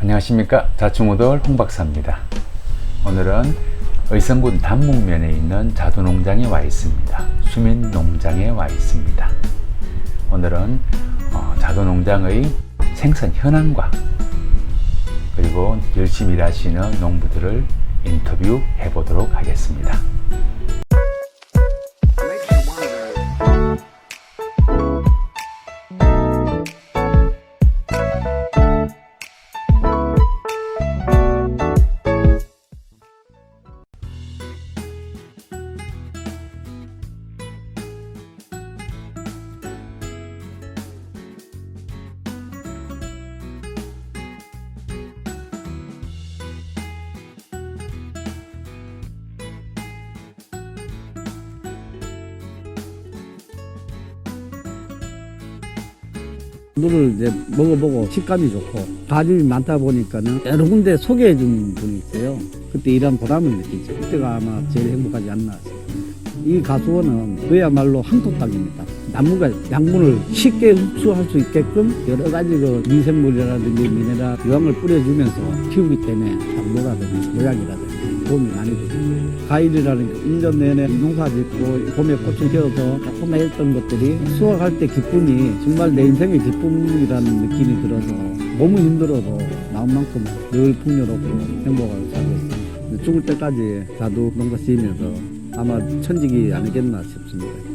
안녕하십니까 자충우돌 홍박사입니다. 오늘은 의성군 단목면에 있는 자두농장에 와 있습니다. 수민농장에 와 있습니다. 오늘은 어, 자두농장의 생산 현황과 그리고 열심히 일하시는 농부들을 인터뷰해 보도록 하겠습니다. 물을 이제 먹어보고 식감이 좋고 가집이 많다 보니까는 여러 군데 소개해 준 분이 있어요. 그때 일한 보람을 느끼죠. 그때가 아마 제일 행복하지 않나. 이 가수원은 그야말로 항토땅입니다. 나무가 양분을 쉽게 흡수할 수 있게끔 여러 가지 그 미생물이라든지 미네랄 유황을 뿌려주면서 키우기 때문에 당도라든지 모양이라든지 도움이 많이 됩니다. 과일이라는 게 1년 내내 농사 짓고 봄에 꽃을 피워서 조금 했던 것들이 수확할 때 기쁨이 정말 내 인생의 기쁨이라는 느낌이 들어서 몸은 힘들어도 마음만큼 늘 풍요롭고 행복하게 살고 있습니다. 죽을 때까지 자두 농사 지으면서 아마 천직이 아니겠나 싶습니다.